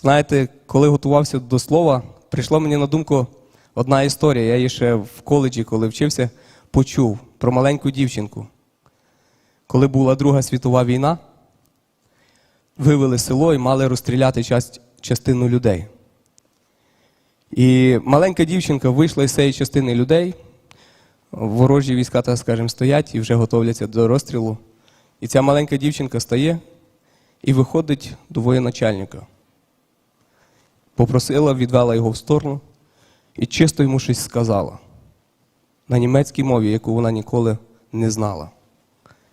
Знаєте, коли готувався до слова, прийшла мені на думку одна історія. Я її ще в коледжі, коли вчився, почув про маленьку дівчинку. Коли була Друга світова війна, вивели село і мали розстріляти часть, частину людей. І маленька дівчинка вийшла із цієї частини людей. Ворожі війська, так скажемо, стоять і вже готовляться до розстрілу. І ця маленька дівчинка стає і виходить до воєначальника. Попросила, відвела його в сторону і чисто йому щось сказала на німецькій мові, яку вона ніколи не знала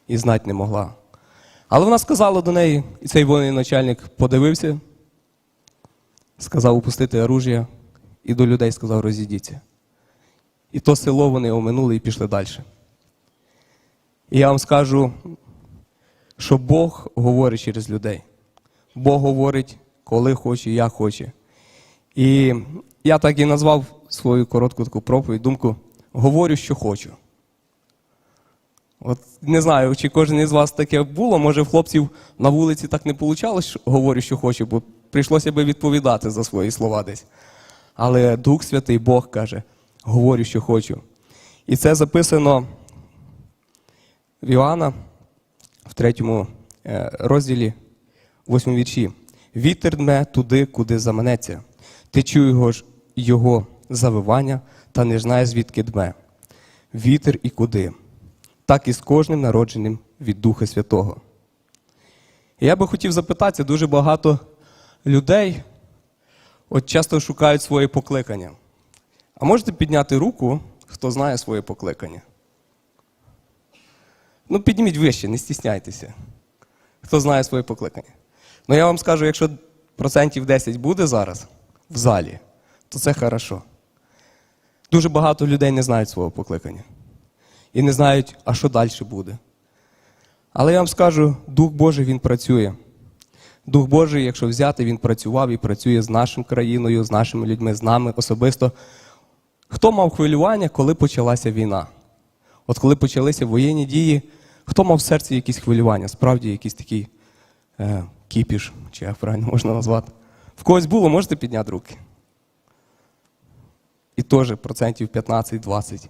і знати не могла. Але вона сказала до неї, і цей воєначальник подивився, сказав опустити оружие, і до людей сказав, розійдіться. І то село вони оминули і пішли далі. І я вам скажу, що Бог говорить через людей. Бог говорить, коли хоче, як хоче. І я так і назвав свою коротку таку проповідь, думку говорю, що хочу. От не знаю, чи кожен із вас таке було, може в хлопців на вулиці так не вийшло, що говорю, що хочу, бо прийшлося би відповідати за свої слова десь. Але Дух Святий Бог каже, говорю, що хочу. І це записано в Іоанна в третьому е, розділі, восьмому вірші. Вітер дме туди, куди заманеться. Ти чуєш його, завивання, та не знаєш, звідки дме. Вітер і куди. Так і з кожним народженим від Духа Святого. Я би хотів запитатися, дуже багато людей от часто шукають своє покликання. А можете підняти руку, хто знає своє покликання? Ну, підніміть вище, не стісняйтеся. Хто знає своє покликання. Ну, я вам скажу, якщо процентів 10 буде зараз в залі, то це хорошо. Дуже багато людей не знають свого покликання. І не знають, а що далі буде. Але я вам скажу, Дух Божий він працює. Дух Божий, якщо взяти, він працював і працює з нашою країною, з нашими людьми, з нами особисто. Хто мав хвилювання, коли почалася війна? От коли почалися воєнні дії, хто мав в серці якісь хвилювання? Справді якийсь такий е, кіпіш, чи як правильно можна назвати. В когось було, можете підняти руки? І теж процентів 15-20.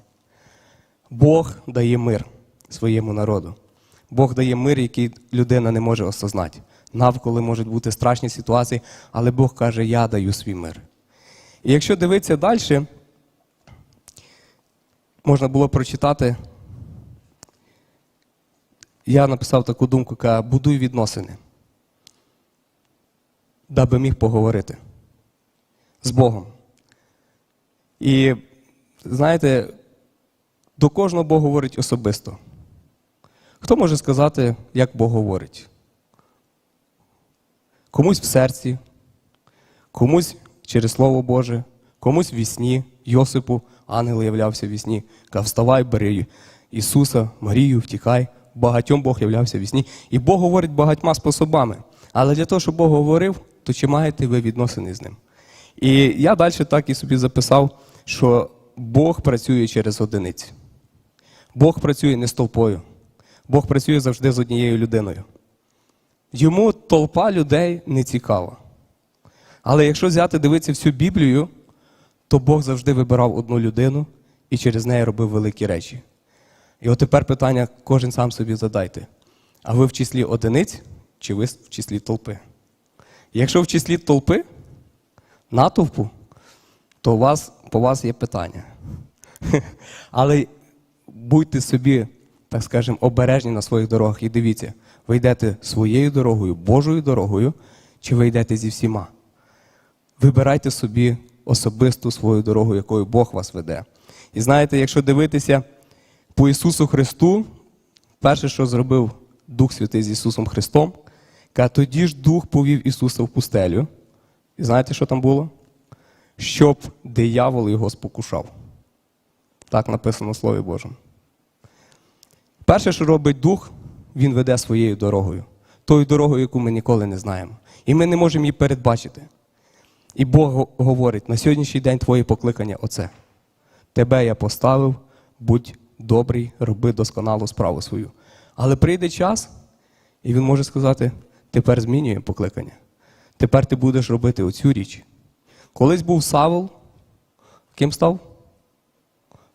Бог дає мир своєму народу. Бог дає мир, який людина не може осознати. Навколо можуть бути страшні ситуації, але Бог каже, я даю свій мир. І якщо дивитися далі, можна було прочитати, я написав таку думку, яка будуй відносини, даби міг поговорити з Богом. І знаєте, до кожного Бог говорить особисто. Хто може сказати, як Бог говорить? Комусь в серці, комусь через Слово Боже, комусь в вісні, Йосипу, ангел являвся в вісні. Кав, вставай, бери Ісуса, Марію, втікай. Багатьом Бог являвся в вісні. І Бог говорить багатьма способами. Але для того, щоб Бог говорив, то чи маєте ви відносини з ним? І я далі так і собі записав, що Бог працює через одиниці. Бог працює не з толпою. Бог працює завжди з однією людиною. Йому толпа людей не цікава. Але якщо взяти дивитися всю Біблію, то Бог завжди вибирав одну людину і через неї робив великі речі. І от тепер питання кожен сам собі задайте. А ви в числі одиниць чи ви в числі толпи? Якщо в числі толпи, натовпу, то у вас, по вас є питання. Але будьте собі, так скажемо, обережні на своїх дорогах і дивіться, ви йдете своєю дорогою, Божою дорогою, чи ви йдете зі всіма. Вибирайте собі особисту свою дорогу, якою Бог вас веде. І знаєте, якщо дивитися по Ісусу Христу, перше, що зробив Дух Святий з Ісусом Христом, каже, тоді ж Дух повів Ісуса в пустелю. І знаєте, що там було? Щоб диявол його спокушав. Так написано в Слові Божому. Перше, що робить Дух, він веде своєю дорогою. Тою дорогою, яку ми ніколи не знаємо. І ми не можемо її передбачити. І Бог говорить: на сьогоднішній день твоє покликання оце. Тебе я поставив, будь добрий, роби досконалу справу свою. Але прийде час, і він може сказати: тепер змінюємо покликання. Тепер ти будеш робити оцю річ. Колись був Савол, ким став?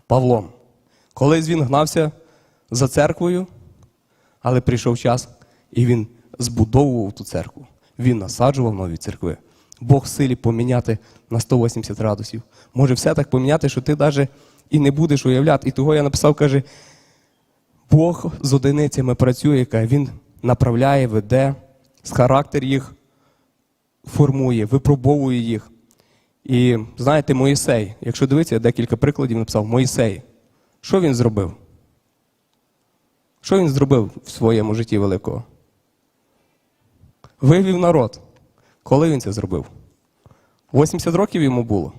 Павлом. Колись він гнався за церквою, але прийшов час, і він збудовував ту церкву. Він насаджував нові церкви. Бог в силі поміняти на 180 градусів. Може все так поміняти, що ти навіть і не будеш уявляти. І того я написав, каже, Бог з одиницями працює, каже, Він направляє, веде, характер їх формує, випробовує їх. І знаєте, Моїсей, якщо дивитися, я декілька прикладів написав, Моїсей. Що він зробив? Що він зробив в своєму житті великого? Вивів народ. Коли він це зробив? 80 років йому було.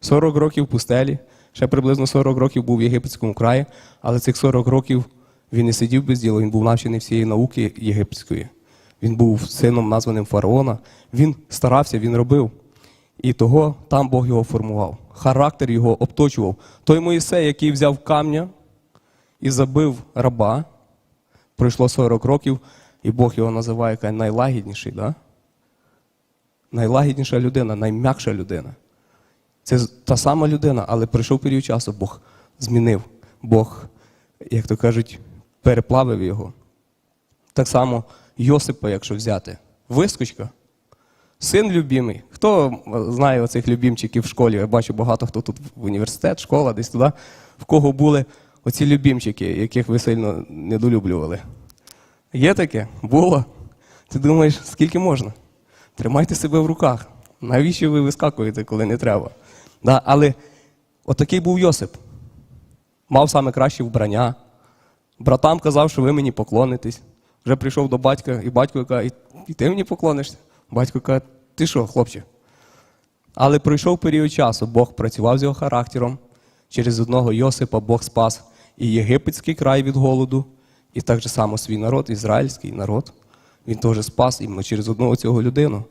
40 років в пустелі, ще приблизно 40 років був в єгипетському краї, але цих 40 років він не сидів без діла, він був навчений всієї науки єгипетської. Він був сином названим фараона. Він старався, він робив. І того там Бог його формував. Характер його обточував. Той Моїсей, який взяв камня і забив раба, пройшло 40 років, і Бог його називає каже, найлагідніший. Да? Найлагідніша людина, найм'якша людина. Це та сама людина, але пройшов період часу, Бог змінив. Бог, як то кажуть, переплавив його. Так само Йосипа, якщо взяти, вискочка, син любимий. Хто е, знає оцих любімчиків в школі? Я бачу багато хто тут в університет, школа, десь туди, в кого були оці любімчики, яких ви сильно недолюблювали. Є таке? Було. Ти думаєш, скільки можна? Тримайте себе в руках. Навіщо ви вискакуєте, коли не треба? Да, але отакий був Йосип. Мав саме краще вбрання. Братам казав, що ви мені поклонитесь. Вже прийшов до батька, і батько каже, «І- і ти мені поклонишся? Батько каже, ти що, хлопче? Але пройшов період часу, Бог працював з його характером. Через одного Йосипа Бог спас і єгипетський край від голоду, і так же само свій народ, ізраїльський народ. Він теж спас іменно через одного цього людину.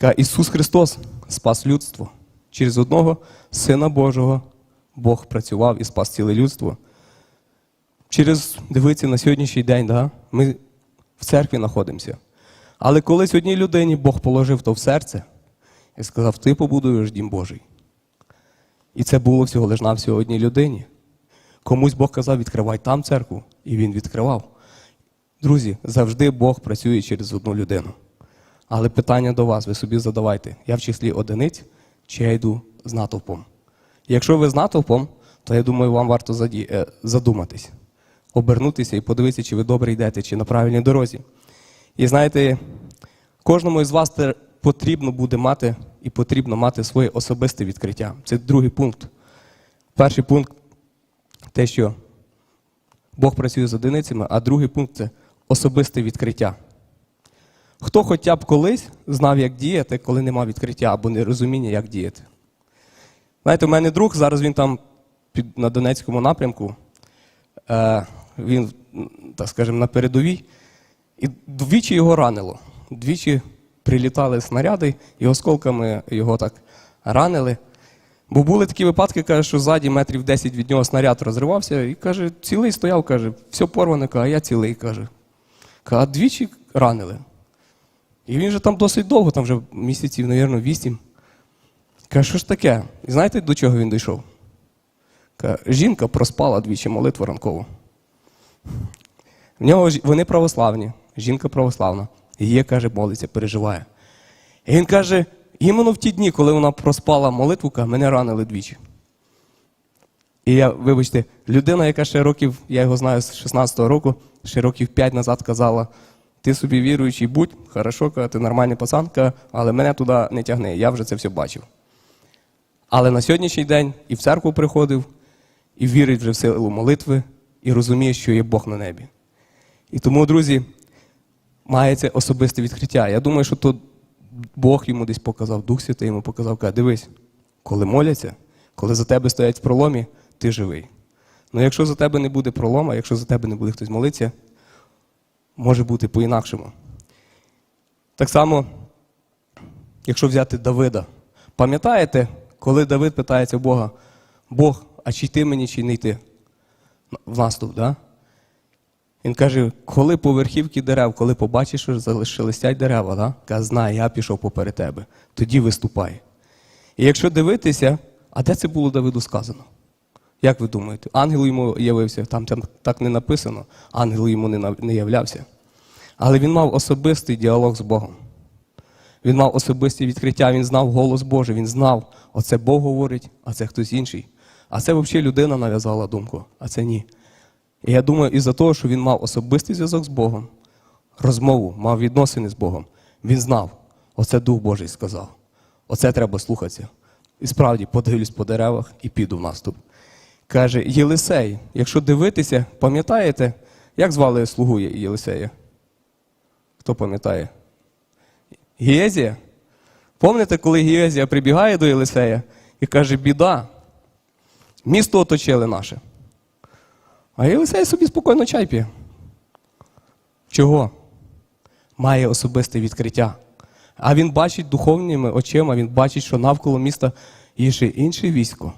Каже, Ісус Христос спас людство. Через одного Сина Божого Бог працював і спас ціле людство. Через, дивіться, на сьогоднішній день, да, ми в церкві знаходимося. Але колись одній людині Бог положив то в серце і сказав, ти побудуєш дім Божий. І це було всього лиш навсього одній людині. Комусь Бог казав, відкривай там церкву, і він відкривав. Друзі, завжди Бог працює через одну людину. Але питання до вас, ви собі задавайте, я в числі одиниць, чи я йду з натовпом? Якщо ви з натовпом, то я думаю, вам варто е, задуматись, обернутися і подивитися, чи ви добре йдете, чи на правильній дорозі. І знаєте, кожному із вас потрібно буде мати і потрібно мати своє особисте відкриття. Це другий пункт. Перший пункт те, що Бог працює з одиницями, а другий пункт це особисте відкриття. Хто хоча б колись знав, як діяти, коли нема відкриття або нерозуміння, як діяти? Знаєте, у мене друг, зараз він там на Донецькому напрямку, е, він, так скажемо, на передовій, і двічі його ранило. Двічі прилітали снаряди, і осколками його так ранили. Бо були такі випадки, каже, що ззаді метрів 10 від нього снаряд розривався, і каже, цілий стояв, каже, все порване, каже, а я цілий, каже. Каже, а двічі ранили. І він же там досить довго, там вже місяців, мабуть, вісім. Каже, що ж таке? І знаєте, до чого він дійшов? Каже, жінка проспала двічі молитву ранкову. В нього вони православні, жінка православна. Її, каже, молиться, переживає. І він каже, іменно в ті дні, коли вона проспала молитву, мене ранили двічі. І я, вибачте, людина, яка ще років, я його знаю з 16-го року, ще років 5 назад казала: ти собі віруючий будь, хорошо, ти нормальний пацан, але мене туди не тягни, я вже це все бачив. Але на сьогоднішній день і в церкву приходив, і вірить вже в силу молитви, і розуміє, що є Бог на небі. І тому, друзі, має особисте відкриття. Я думаю, що то Бог йому десь показав, Дух Святий йому показав, каже, дивись, коли моляться, коли за тебе стоять в проломі, ти живий. Ну якщо за тебе не буде пролома, якщо за тебе не буде хтось молитися, може бути по-інакшому. Так само, якщо взяти Давида, пам'ятаєте, коли Давид питається Бога, Бог, а чи йти мені, чи не йти в наступ, да? Він каже, коли по верхівці дерев, коли побачиш, що залишилися дерева, да? каже, знай, я пішов поперед тебе, тоді виступай. І якщо дивитися, а де це було Давиду сказано? Як ви думаєте? Ангел йому явився, там, там так не написано, ангел йому не, не являвся. Але він мав особистий діалог з Богом. Він мав особисті відкриття, він знав голос Божий, він знав, оце Бог говорить, а це хтось інший. А це взагалі людина нав'язала думку, а це ні. І я думаю, із-за того, що він мав особистий зв'язок з Богом, розмову, мав відносини з Богом, він знав, оце Дух Божий сказав. Оце треба слухатися. І справді подивлюсь по деревах і піду в наступ. Каже, Єлисей, якщо дивитися, пам'ятаєте, як звали слугу Єлисея? Хто пам'ятає? Гієзія? Пам'ятаєте, коли Гієзія прибігає до Єлисея і каже, біда, місто оточили наше. А Єлисей собі спокійно чай п'є. Чого? Має особисте відкриття. А він бачить духовніми очима, він бачить, що навколо міста є ще інше військо.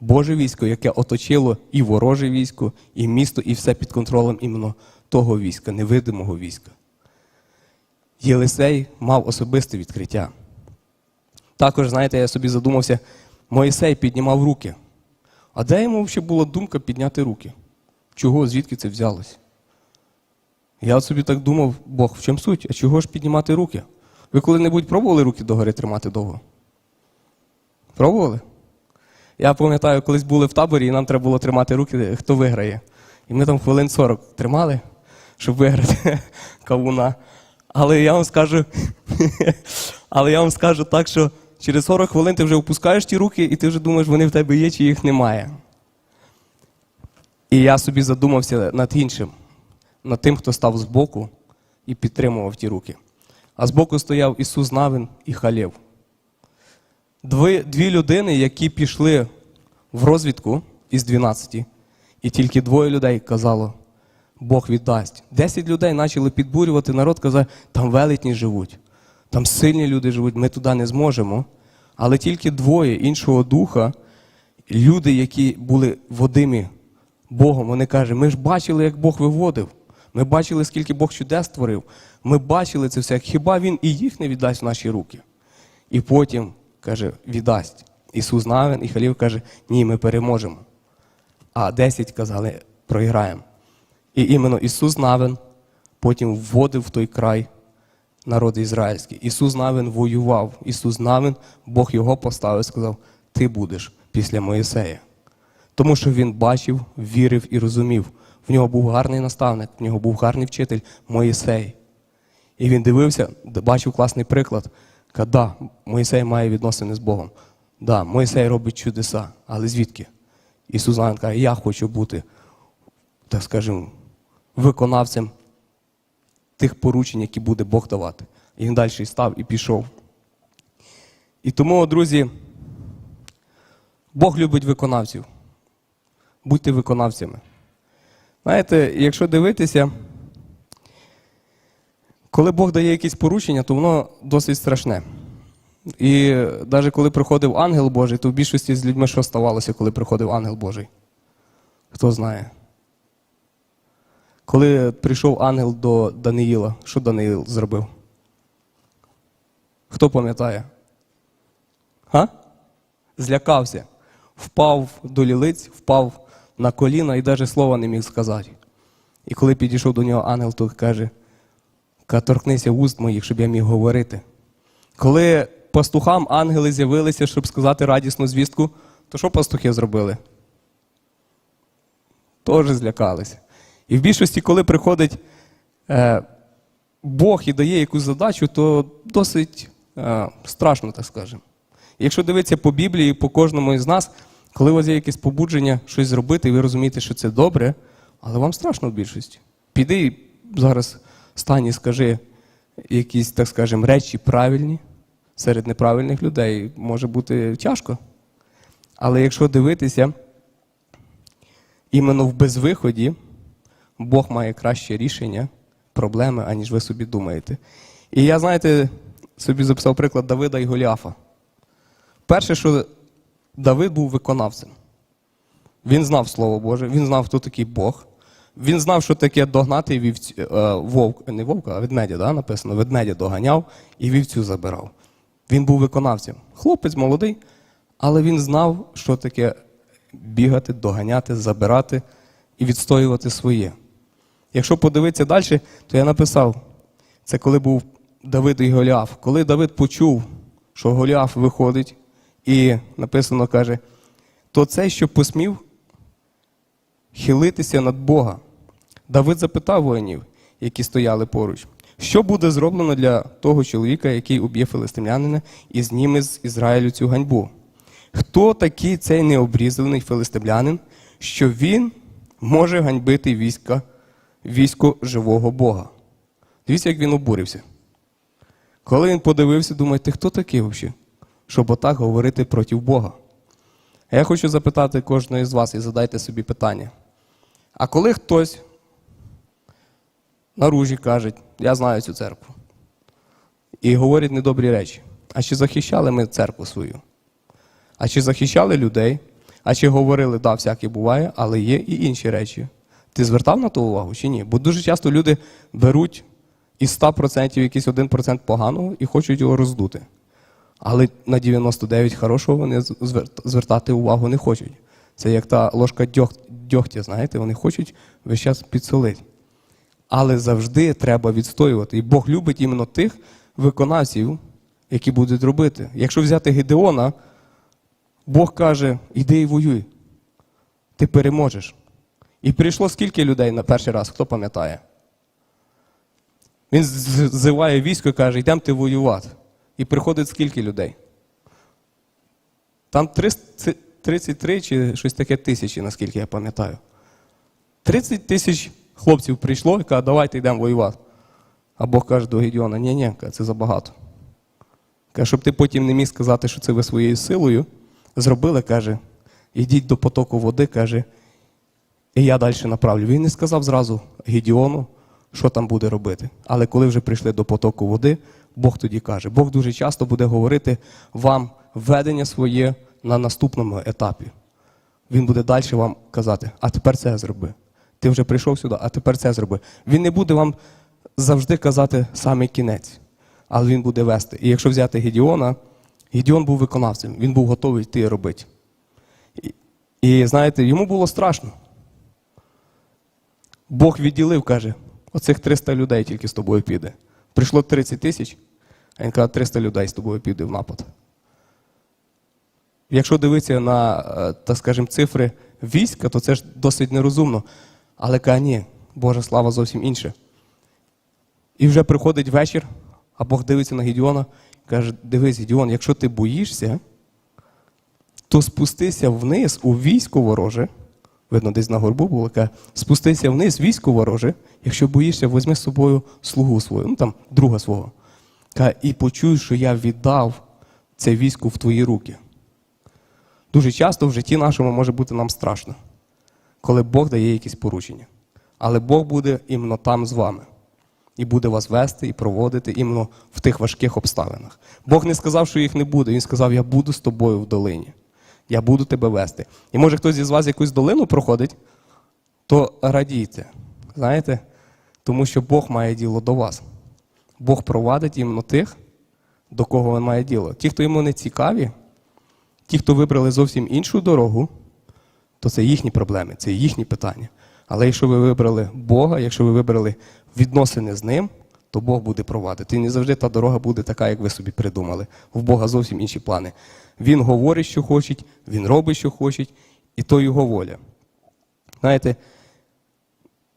Боже військо, яке оточило і вороже військо, і місто, і все під контролем іменно того війська, невидимого війська. Єлисей мав особисте відкриття. Також, знаєте, я собі задумався, Моїсей піднімав руки. А де йому взагалі була думка підняти руки? Чого, звідки це взялось? Я собі так думав, Бог, в чому суть? А чого ж піднімати руки? Ви коли-небудь пробували руки догори тримати довго? Пробували? Я пам'ятаю, колись були в таборі, і нам треба було тримати руки, хто виграє. І ми там хвилин 40 тримали, щоб виграти кавуна. Але я вам скажу, але я вам скажу так, що через 40 хвилин ти вже опускаєш ті руки, і ти вже думаєш, вони в тебе є чи їх немає. І я собі задумався над іншим, над тим, хто став збоку і підтримував ті руки. А збоку стояв Ісус Навин і Халєв. Дві, дві людини, які пішли в розвідку із 12, і тільки двоє людей казало, Бог віддасть. Десять людей почали підбурювати народ, казали, там велетні живуть, там сильні люди живуть, ми туди не зможемо. Але тільки двоє іншого духа, люди, які були водимі Богом, вони кажуть, ми ж бачили, як Бог виводив. Ми бачили, скільки Бог чудес створив. Ми бачили це все. Хіба Він і їх не віддасть в наші руки? І потім каже, віддасть. Ісус Навин і Халів каже, ні, ми переможемо. А 10 казали, програємо. І іменно Ісус Навин потім вводив в той край народ ізраїльський. Ісус Навин воював. Ісус Навин, Бог його поставив, сказав, ти будеш після Моїсея. Тому що він бачив, вірив і розумів. В нього був гарний наставник, в нього був гарний вчитель Моїсей. І він дивився, бачив класний приклад. Каже, да, Моїсей має відносини з Богом. Да, Моїсей робить чудеса, але звідки? Ісус Навин каже, я хочу бути, так скажемо, виконавцем тих поручень, які буде Бог давати. І він далі став і пішов. І тому, друзі, Бог любить виконавців. Будьте виконавцями. Знаєте, якщо дивитися, коли Бог дає якісь поручення, то воно досить страшне. І навіть коли приходив ангел Божий, то в більшості з людьми що ставалося, коли приходив ангел Божий? Хто знає? Коли прийшов ангел до Даниїла, що Даниїл зробив? Хто пам'ятає? Га? Злякався. Впав до лілиць, впав на коліна і навіть слова не міг сказати. І коли підійшов до нього ангел, то каже: «Ка, торкнися вуст моїх, щоб я міг говорити. Коли пастухам ангели з'явилися, щоб сказати радісну звістку, то що пастухи зробили? Теж злякалися. І в більшості, коли приходить е, Бог і дає якусь задачу, то досить е, страшно, так скажемо. Якщо дивитися по Біблії, по кожному із нас, коли у вас є якесь побудження щось зробити, і ви розумієте, що це добре, але вам страшно в більшості. Піди зараз стань і скажи якісь, так скажемо, речі правильні серед неправильних людей. Може бути тяжко. Але якщо дивитися, іменно в безвиході Бог має краще рішення проблеми, аніж ви собі думаєте. І я, знаєте, собі записав приклад Давида і Голіафа. Перше, що Давид був виконавцем. Він знав Слово Боже, він знав, хто такий Бог. Він знав, що таке догнати вівць, е, вовк, не вовка, а ведмедя, да, написано. Ведмедя доганяв і вівцю забирав. Він був виконавцем. Хлопець молодий, але він знав, що таке бігати, доганяти, забирати і відстоювати своє. Якщо подивитися далі, то я написав, це коли був Давид і Голіаф. Коли Давид почув, що Голіаф виходить, і написано каже, то цей, що посмів хилитися над Бога. Давид запитав воїнів, які стояли поруч, що буде зроблено для того чоловіка, який уб'є филистимлянина і зніме з Ізраїлю цю ганьбу? Хто такий цей необрізаний филистимлянин, що він може ганьбити війська, військо живого Бога? Дивіться, як він обурився. Коли він подивився, думає, ти хто такий взагалі, щоб отак говорити проти Бога? Я хочу запитати кожного з вас і задайте собі питання. А коли хтось наружі каже, я знаю цю церкву, і говорить недобрі речі, а чи захищали ми церкву свою? А чи захищали людей? А чи говорили, да, всяке буває, але є і інші речі. Ти звертав на то увагу чи ні? Бо дуже часто люди беруть із 100% якийсь 1% поганого і хочуть його роздути. Але на 99 хорошого вони звертати увагу не хочуть. Це як та ложка дьогтя, знаєте, вони хочуть весь час підсолити. Але завжди треба відстоювати. І Бог любить іменно тих виконавців, які будуть робити. Якщо взяти Гедеона, Бог каже: іди і воюй, ти переможеш. І прийшло скільки людей на перший раз, хто пам'ятає? Він ззиває військо і каже, йдемте воювати. І приходить скільки людей? Там 33 чи щось таке тисячі, наскільки я пам'ятаю. 30 тисяч хлопців прийшло і каже, давайте йдемо воювати. А Бог каже до Гедіона, ні, ні, це забагато. Каже, щоб ти потім не міг сказати, що це ви своєю силою зробили, каже, ідіть до потоку води, каже, і я далі направлю. Він не сказав зразу Гедіону, що там буде робити. Але коли вже прийшли до потоку води, Бог тоді каже, Бог дуже часто буде говорити вам ведення своє на наступному етапі. Він буде далі вам казати, а тепер це зроби. Ти вже прийшов сюди, а тепер це зроби. Він не буде вам завжди казати саме кінець, але він буде вести. І якщо взяти Гедіона, Гедіон був виконавцем, він був готовий йти і робити. І, і знаєте, йому було страшно. Бог відділив, каже, оцих 300 людей тільки з тобою піде. Прийшло 30 тисяч, а він каже, 300 людей з тобою піде в напад. Якщо дивитися на, е, так скажемо, цифри війська, то це ж досить нерозумно. Але каже, ні, Божа слава зовсім інше. І вже приходить вечір, а Бог дивиться на Гедіона і каже: дивись, Гедіон, якщо ти боїшся, то спустися вниз у військо вороже. Видно, десь на горбу було, каже, спустися вниз, військо вороже, якщо боїшся, візьми з собою слугу свою, ну там друга свого. Каже, і почуй, що я віддав це військо в твої руки. Дуже часто в житті нашому може бути нам страшно, коли Бог дає якісь поручення. Але Бог буде іменно там з вами. І буде вас вести і проводити іменно в тих важких обставинах. Бог не сказав, що їх не буде. Він сказав, я буду з тобою в долині. Я буду тебе вести. І може хтось із вас якусь долину проходить, то радійте. Знаєте? Тому що Бог має діло до вас. Бог провадить іменно тих, до кого він має діло. Ті, хто йому не цікаві, ті, хто вибрали зовсім іншу дорогу, то це їхні проблеми, це їхні питання. Але якщо ви вибрали Бога, якщо ви вибрали відносини з ним, то Бог буде провадити. І не завжди та дорога буде така, як ви собі придумали. В Бога зовсім інші плани. Він говорить, що хоче, він робить, що хоче, і то його воля. Знаєте,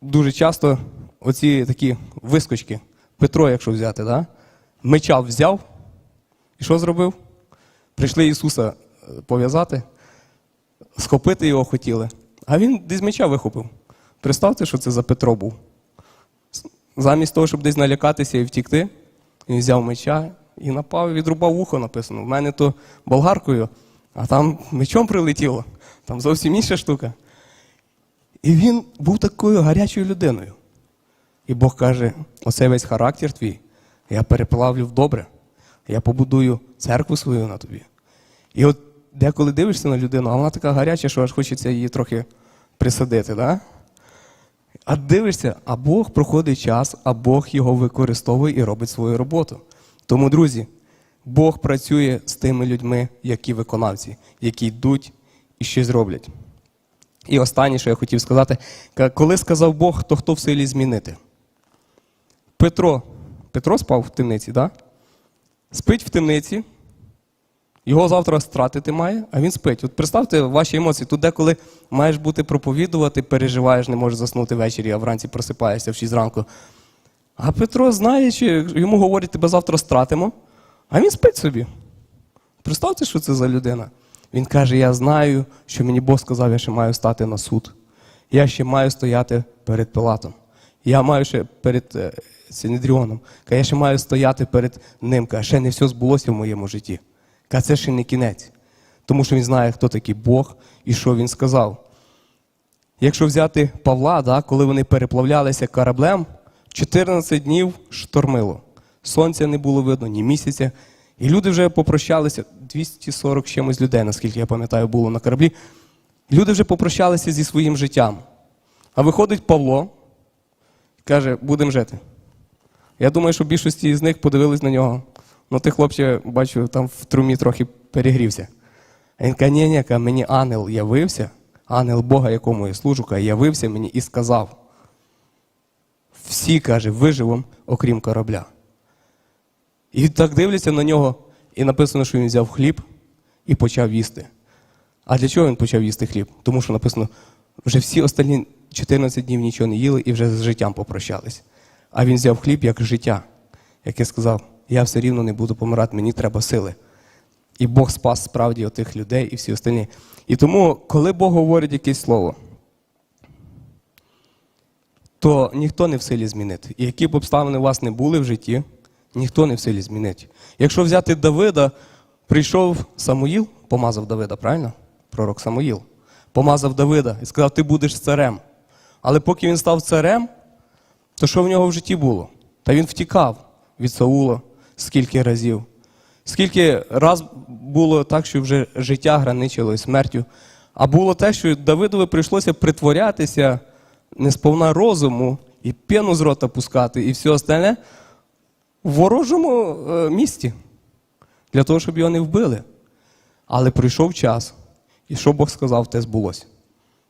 дуже часто оці такі вискочки, Петро, якщо взяти, да? меча взяв, і що зробив? Прийшли Ісуса е, пов'язати, схопити його хотіли. А він десь меча вихопив. Представте, що це за Петро був. Замість того, щоб десь налякатися і втікти, він взяв меча і напав, відрубав вухо написано. В мене то болгаркою, а там мечом прилетіло. Там зовсім інша штука. І він був такою гарячою людиною. І Бог каже: оцей весь характер твій, я переплавлю в добре. Я побудую церкву свою на тобі. І от деколи дивишся на людину, а вона така гаряча, що аж хочеться її трохи присадити. Да? А дивишся, а Бог проходить час, а Бог його використовує і робить свою роботу. Тому, друзі, Бог працює з тими людьми, які виконавці, які йдуть і щось роблять. І останнє, що я хотів сказати, коли сказав Бог, то хто в силі змінити? Петро. Петро спав в темниці? Да? Спить в темниці, його завтра стратити має, а він спить. От представте ваші емоції. Тут деколи маєш бути проповідувати, переживаєш, не можеш заснути ввечері, а вранці просипаєшся в 6 ранку. А Петро знає, що йому говорять, тебе завтра стратимо, а він спить собі. Представте, що це за людина. Він каже: Я знаю, що мені Бог сказав, я ще маю стати на суд. Я ще маю стояти перед Пилатом. Я маю ще перед е, Синедріоном. Я ще маю стояти перед ним. Каже, ще не все збулося в моєму житті. Каже, це ще не кінець. Тому що він знає, хто такий Бог і що він сказав. Якщо взяти Павла, да, коли вони переплавлялися кораблем, 14 днів штормило. Сонця не було видно, ні місяця. І люди вже попрощалися. 240 чимось людей, наскільки я пам'ятаю, було на кораблі. Люди вже попрощалися зі своїм життям. А виходить Павло, каже, будемо жити. Я думаю, що більшості з них подивились на нього. Ну, ти, хлопче, бачу, там в трумі трохи перегрівся. Він каже, ні, ні, мені ангел явився, ангел Бога, якому я служу, каже, явився мені і сказав. Всі, каже, виживемо, окрім корабля. І так дивляться на нього, і написано, що він взяв хліб і почав їсти. А для чого він почав їсти хліб? Тому що написано, вже всі останні 14 днів нічого не їли і вже з життям попрощались. А він взяв хліб як життя, яке сказав, я все рівно не буду помирати, мені треба сили. І Бог спас справді отих людей і всі остальні. І тому, коли Бог говорить якесь слово, то ніхто не в силі змінити. І які б обставини у вас не були в житті, ніхто не в силі змінити. Якщо взяти Давида, прийшов Самуїл, помазав Давида, правильно? Пророк Самуїл. Помазав Давида і сказав, ти будеш царем. Але поки він став царем, то що в нього в житті було? Та він втікав від Саула скільки разів. Скільки раз було так, що вже життя граничило із смертю. А було те, що Давидові прийшлося притворятися несповна розуму і пену з рота пускати, і все остальне в ворожому е, місті, для того, щоб його не вбили. Але прийшов час, і що Бог сказав, те збулося.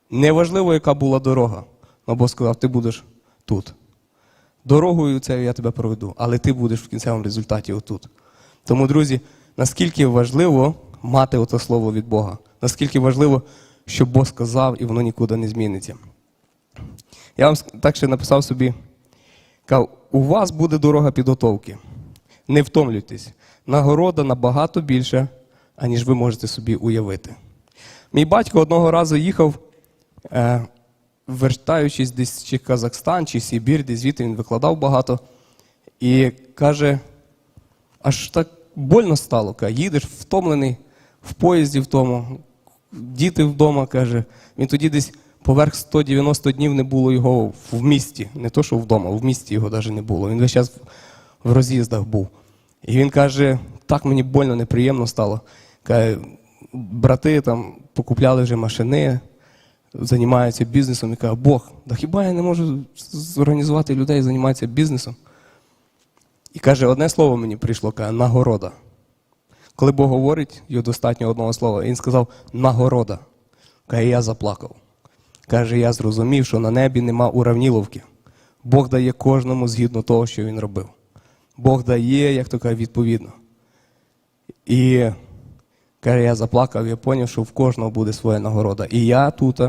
Неважливо, яка була дорога, але Бог сказав, ти будеш тут. Дорогою це я тебе проведу, але ти будеш в кінцевому результаті отут. Тому, друзі, наскільки важливо мати оце слово від Бога, наскільки важливо, щоб Бог сказав, і воно нікуди не зміниться. Я вам так ще написав собі, кажу, у вас буде дорога підготовки. Не втомлюйтесь. Нагорода набагато більша, аніж ви можете собі уявити. Мій батько одного разу їхав, е, вертаючись десь чи Казахстан, чи Сибір, десь звідти він викладав багато, і каже, аж так больно стало. Каже, їдеш втомлений в поїзді в тому, діти вдома, каже. Він тоді десь поверх 190 днів не було його в місті. Не то, що вдома, в місті його навіть не було. Він весь час в роз'їздах був. І він каже, так мені больно, неприємно стало. Каже, брати там покупляли вже машини, займаються бізнесом. І каже, Бог, да хіба я не можу зорганізувати людей, займатися бізнесом? І каже, одне слово мені прийшло, каже, нагорода. Коли Бог говорить, його достатньо одного слова. Він сказав нагорода. Каже, я заплакав. Каже, я зрозумів, що на небі нема уравніловки. Бог дає кожному згідно того, що він робив. Бог дає, як то каже, відповідно. І каже, я заплакав, я зрозумів, що в кожного буде своя нагорода. І я тут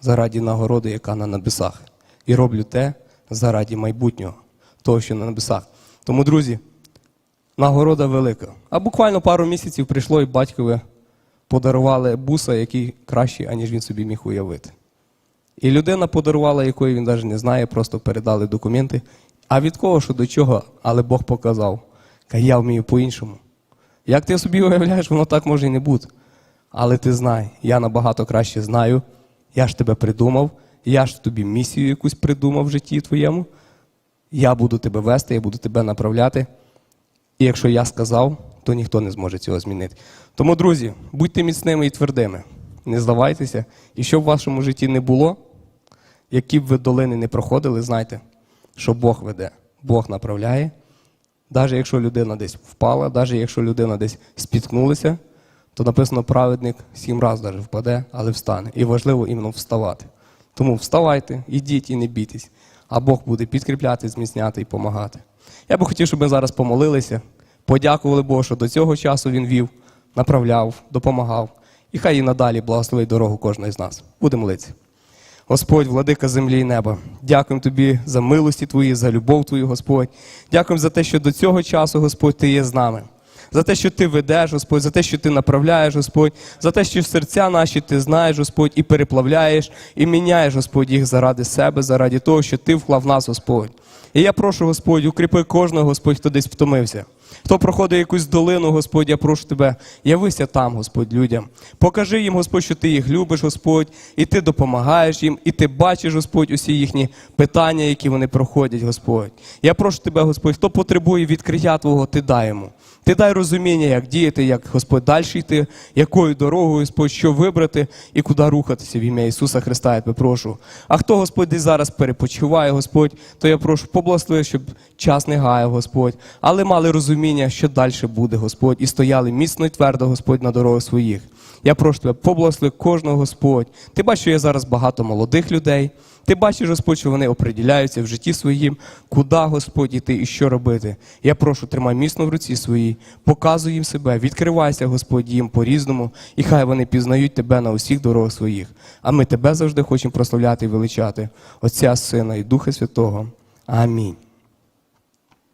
заради нагороди, яка на небесах. І роблю те заради майбутнього, того, що на небесах. Тому, друзі, нагорода велика. А буквально пару місяців прийшло і батькові подарували буса, який кращий, аніж він собі міг уявити. І людина подарувала, якої він навіть не знає, просто передали документи. А від кого, що до чого, але Бог показав. Каже, я вмію по-іншому. Як ти собі уявляєш, воно так може і не бути. Але ти знай, я набагато краще знаю. Я ж тебе придумав, я ж тобі місію якусь придумав в житті твоєму. Я буду тебе вести, я буду тебе направляти. І якщо я сказав, то ніхто не зможе цього змінити. Тому, друзі, будьте міцними і твердими, не здавайтеся. І що в вашому житті не було, які б ви долини не проходили, знайте, що Бог веде, Бог направляє. Навіть якщо людина десь впала, навіть якщо людина десь спіткнулася, то написано праведник сім разів навіть впаде, але встане. І важливо іменно вставати. Тому вставайте, ідіть і не бійтесь, а Бог буде підкріпляти, зміцняти і допомагати. Я би хотів, щоб ми зараз помолилися, подякували Богу, що до цього часу Він вів, направляв, допомагав. І хай і надалі благословить дорогу кожного з нас. Будемо молитися. Господь, владика землі і неба, дякуємо тобі за милості твої, за любов твою, Господь. Дякуємо за те, що до цього часу, Господь, ти є з нами. За те, що ти ведеш, Господь, за те, що ти направляєш, Господь, за те, що серця наші ти знаєш, Господь, і переплавляєш, і міняєш, Господь, їх заради себе, заради того, що ти вклав нас, Господь. І я прошу, Господь, укріпи кожного, Господь, хто десь втомився. Хто проходить якусь долину, Господь, я прошу тебе, явися там, Господь, людям. Покажи їм, Господь, що ти їх любиш, Господь, і ти допомагаєш їм, і ти бачиш, Господь, усі їхні питання, які вони проходять, Господь. Я прошу тебе, Господь, хто потребує відкриття Твого, ти дай йому. Ти дай розуміння, як діяти, як Господь далі йти, якою дорогою, Господь, що вибрати і куди рухатися в ім'я Ісуса Христа, я тебе прошу. А хто, Господь, десь зараз перепочиває, Господь, то я прошу, поблагослови, щоб час не гаяв, Господь, але мали розуміння, що далі буде, Господь, і стояли міцно і твердо, Господь, на дорогах своїх. Я прошу тебе, поблагослови кожного Господь. Ти бачиш, що є зараз багато молодих людей. Ти бачиш, Господь, що вони оприділяються в житті своїм, куди Господь іти і що робити. Я прошу, тримай міцно в руці своїй, показуй їм себе, відкривайся, Господь, їм по-різному, і хай вони пізнають тебе на усіх дорогах своїх. А ми тебе завжди хочемо прославляти і величати, Отця, Сина і Духа Святого. Амінь.